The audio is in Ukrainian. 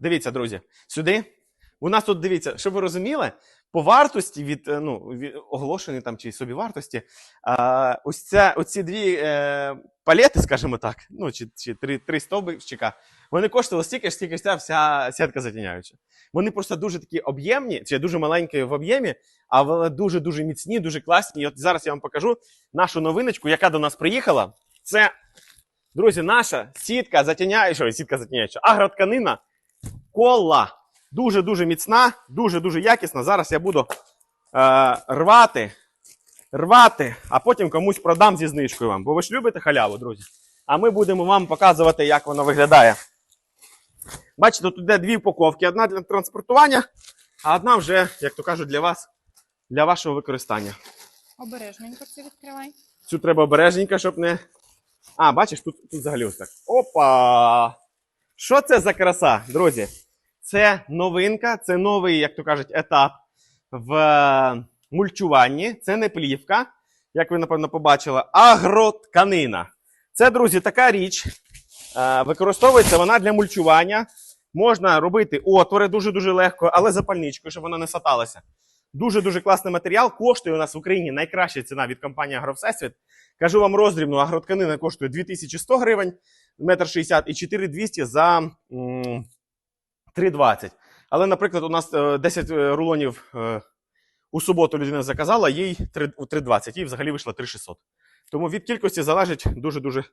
дивіться, друзі, сюди. У нас тут дивіться, щоб ви розуміли, по вартості від, е, ну, від оголошеної там чи собівартості, а, ось ця, оці дві е, палети, скажімо так, ну, чи, чи три, три стовбичка, вони коштували стільки ж, скільки ця вся сітка затіняюча. Вони просто дуже такі об'ємні, чи дуже маленькі в об'ємі, але дуже-дуже міцні, дуже класні. І от зараз я вам покажу нашу новиночку, яка до нас приїхала. Це, друзі, наша сітка затіняюча, сітка затіняюча, агротканина кола. Дуже-дуже міцна, дуже-дуже якісна. Зараз я буду е, рвати, рвати, а потім комусь продам зі знижкою вам. Бо ви ж любите халяву, друзі. А ми будемо вам показувати, як воно виглядає. Бачите, тут йде дві упаковки: одна для транспортування, а одна вже, як то кажуть, для вас, для вашого використання. Обережненько це відкривай. Цю треба обережненько, щоб не. А, бачиш, тут, тут взагалі ось так. Опа! Що це за краса, друзі? Це новинка, це новий, як то кажуть, етап в е, мульчуванні. Це не плівка, як ви, напевно, побачили, агротканина. Це, друзі, така річ. Е, Використовується вона для мульчування. Можна робити отвори дуже-дуже легко, але запальничкою, щоб вона не саталася. Дуже-дуже класний матеріал. Коштує у нас в Україні найкраща ціна від компанії Агровсесвіт. Кажу вам роздрібну, агротканина коштує 2100 гривень, метр 60 і 4200 за м, 3,20. Але, наприклад, у нас е, 10 рулонів е, у суботу людина заказала, їй 3 3,20, їй взагалі вийшло 3,600. Тому від кількості залежить дуже-дуже